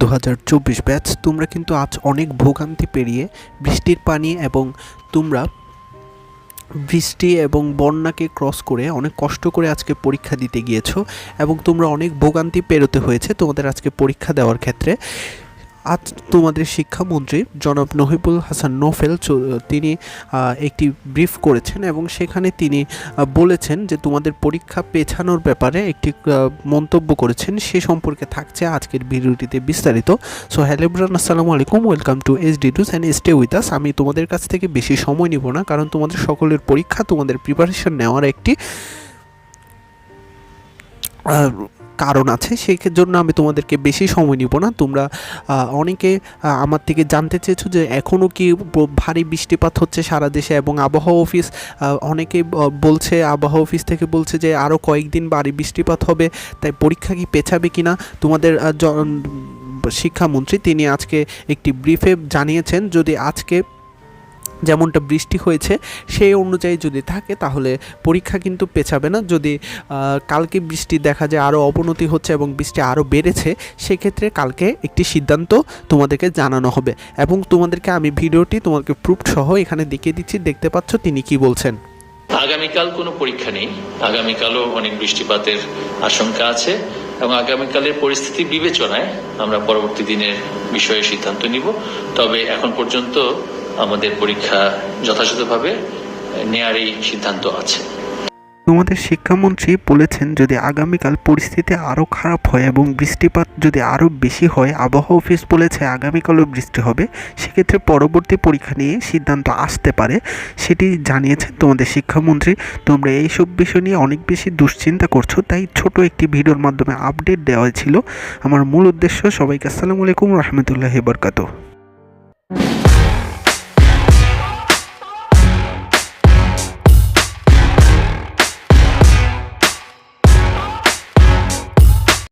দু হাজার চব্বিশ ব্যাচ, তোমরা কিন্তু আজ অনেক ভোগান্তি পেরিয়ে বৃষ্টির পানি এবং তোমরা বৃষ্টি এবং বন্যাকে ক্রস করে অনেক কষ্ট করে আজকে পরীক্ষা দিতে গিয়েছো এবং তোমরা অনেক ভোগান্তি পেরোতে হয়েছে তোমাদের আজকে পরীক্ষা দেওয়ার ক্ষেত্রে। আজ তোমাদের শিক্ষামন্ত্রী জনাব নহিবুল হাসান নোফেল তিনি একটি ব্রিফ করেছেন এবং সেখানে তিনি বলেছেন যে তোমাদের পরীক্ষা পেছানোর ব্যাপারে একটি মন্তব্য করেছেন। সে সম্পর্কে থাকছে আজকের ভিডিওটিতে বিস্তারিত। সো, হ্যালো ব্রান আসসালামু আলাইকুম। ওয়েলকাম টু এস ডি টুস অ্যান্ড স্টে উইথ আস। আমি তোমাদের কাছ থেকে বেশি সময় নিব না, কারণ তোমাদের সকলের পরীক্ষা, তোমাদের প্রিপারেশন নেওয়ার একটি কারণ আছে সেই জন্য আমি তোমাদেরকে বেশি সময় নিব না। তোমরা অনেকে আমার থেকে জানতে চেয়েছো যে এখনও কি ভারী বৃষ্টিপাত হচ্ছে সারা দেশে এবং আবহাওয়া অফিস আহ, অনেকেই বলছে আবহাওয়া অফিস থেকে বলছে যে আরও কয়েকদিন ভারী বৃষ্টিপাত হবে তাই পরীক্ষা কি পেছাবে কি না তোমাদের শিক্ষামন্ত্রী তিনি আজকে একটি ব্রিফে জানিয়েছেন যদি আজকে যেমনটা বৃষ্টি হয়েছে সেই অনুযায়ী যদি থাকে তাহলে পরীক্ষা কিন্তু পেছাবে না। যদি কালকে বৃষ্টি দেখা যায় আরও অবনতি হচ্ছে এবং বৃষ্টি আরও বেড়েছে, সেক্ষেত্রে কালকে একটি সিদ্ধান্ত তোমাদেরকে জানানো হবে। এবং তোমাদেরকে আমি ভিডিওটি তোমাদেরকে প্রুফ সহ এখানে দেখিয়ে দিচ্ছি, দেখতে পাচ্ছ তিনি কি বলছেন। আগামীকাল কোনো পরীক্ষা নেই। আগামীকালও অনেক বৃষ্টিপাতের আশঙ্কা আছে এবং আগামীকালের পরিস্থিতি বিবেচনায় আমরা পরবর্তী দিনের বিষয়ে সিদ্ধান্ত নিব। তবে এখন পর্যন্ত আমাদের পরীক্ষা যথাযথভাবে নেয়ারই সিদ্ধান্ত আছে। তোমাদের শিক্ষামন্ত্রী বলেছেন, যদি আগামীকাল পরিস্থিতি আরও খারাপ হয় এবং বৃষ্টিপাত যদি আরও বেশি হয়, আবহাওয়া অফিস বলেছে আগামীকালও বৃষ্টি হবে। সেক্ষেত্রে পরবর্তী পরীক্ষা নিয়ে সিদ্ধান্ত আসতে পারে, সেটি জানিয়েছেন তোমাদের শিক্ষামন্ত্রী। তোমরা এইসব বিষয় নিয়ে অনেক বেশি দুশ্চিন্তা করছ, তাই ছোট একটি ভিডিওর মাধ্যমে আপডেট দেওয়া ছিল আমার মূল উদ্দেশ্য সবাইকে আসসালামু আলাইকুম রহমতুল্লাহ বরকাত